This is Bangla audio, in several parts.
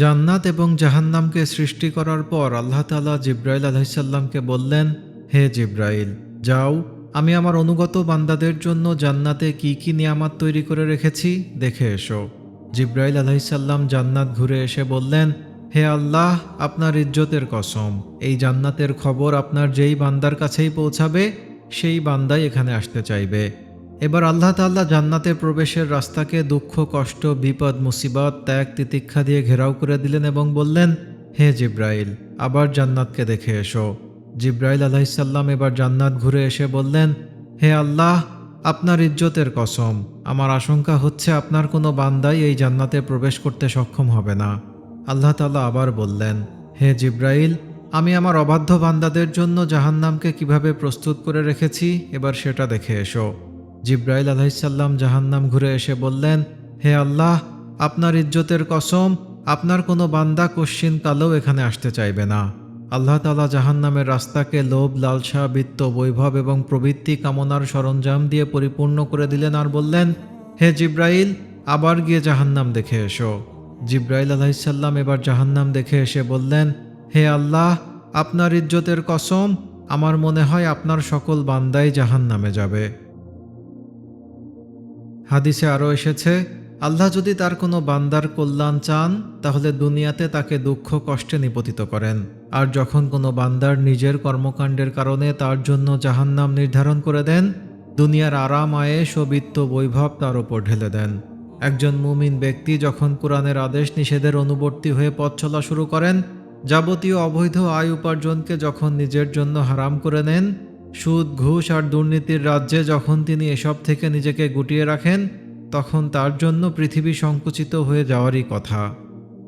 জান্নাত এবং জাহান্নামকে সৃষ্টি করার পর আল্লাহ তালা জিব্রাইল আলহিসাল্লামকে বললেন, হে জিব্রাইল, যাও, আমি আমার অনুগত বান্দাদের জন্য জান্নাতে কি কি নিয়ামাত তৈরি করে রেখেছি, দেখে এসো। জিব্রাইল আলহিসাল্লাম জান্নাত ঘুরে এসে বললেন, হে আল্লাহ, আপনার ইজ্জতের কসম, এই জান্নাতের খবর আপনার যেই বান্দার কাছেই পৌঁছাবে, সেই বান্দাই এখানে আসতে চাইবে। এবার আল্লাহ তাল্লাহ জান্নাতে প্রবেশের রাস্তাকে দুঃখ, কষ্ট, বিপদ, মুসিবত, ত্যাগ, তিতিক্ষা দিয়ে ঘেরাও করে দিলেন এবং বললেন, হে জিব্রাইল, আবার জান্নাতকে দেখে এসো। জিব্রাইল আলাইসাল্লাম এবার জান্নাত ঘুরে এসে বললেন, হে আল্লাহ, আপনার ইজ্জতের কসম, আমার আশঙ্কা হচ্ছে আপনার কোনো বান্দাই এই জান্নাতে প্রবেশ করতে সক্ষম হবে না। আল্লাহ তাল্লাহ আবার বললেন, হে জিব্রাইল, আমি আমার অবাধ্য বান্দাদের জন্য জাহান্নামকে কীভাবে প্রস্তুত করে রেখেছি? এবার সেটা দেখে এসো। জিব্রাইল আলাইসাল্লাম জাহান্নাম ঘুরে এসে বললেন, হে আল্লাহ, আপনার ইজ্জতের কসম, আপনার কোনো বান্দা কশ্চিন কালেও এখানে আসতে চাইবে না। আল্লাহ তালা জাহান্নামের রাস্তাকে লোভ, লালসা, বৃত্ত, বৈভব এবং প্রবৃত্তি কামনার সরঞ্জাম দিয়ে পরিপূর্ণ করে দিলেন আর বললেন, হে জিব্রাইল, আবার গিয়ে জাহান্নাম দেখে এসো। জিব্রাইল আলাইসাল্লাম এবার জাহান্নাম দেখে এসে বললেন, হে আল্লাহ, আপনার ইজ্জতের কসম, আমার মনে হয় আপনার সকল বান্দাই জাহান্নামে যাবে। হাদিসে আরও এসেছে, আল্লাহ যদি তার কোনো বান্দার কল্যাণ চান, তাহলে দুনিয়াতে তাকে দুঃখ কষ্টে নিপতিত করেন। আর যখন কোনো বান্দার নিজের কর্মকাণ্ডের কারণে তার জন্য জাহান্নাম নির্ধারণ করে দেন, দুনিয়ার আরাম আয়েস ও বিত্ত বৈভব তার ওপর ঢেলে দেন। একজন মুমিন ব্যক্তি যখন কোরআনের আদেশ নিষেধের অনুবর্তী হয়ে পথ চলা শুরু করেন, যাবতীয় অবৈধ আয় উপার্জনকে যখন নিজের জন্য হারাম করে নেন সুদ, ঘুষ আর দুর্নীতির রাজ্যে যখন তিনি এসব থেকে নিজেকে গুটিয়ে রাখেন, তখন তার জন্য পৃথিবী সংকুচিত হয়ে যাওয়ারই কথা।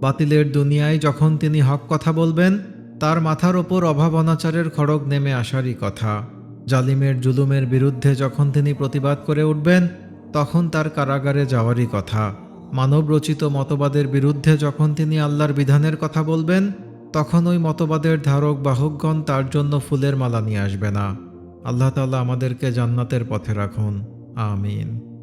বাতিলের দুনিয়ায় যখন তিনি হক কথা বলবেন, তার মাথার ওপর অভাব অনাচারের খড়গ নেমে আসারই কথা। জালিমের জুলুমের বিরুদ্ধে যখন তিনি প্রতিবাদ করে উঠবেন, তখন তার কারাগারে যাওয়ারই কথা। মানবরচিত মতবাদের বিরুদ্ধে যখন তিনি আল্লাহর বিধানের কথা বলবেন, তখন ওই মতবাদের ধারক বাহকগণ তার জন্য ফুলের মালা নিয়ে আসবে না। আল্লাহ তালা আমাদেরকে জান্নাতের পথে রাখুন। আমিন।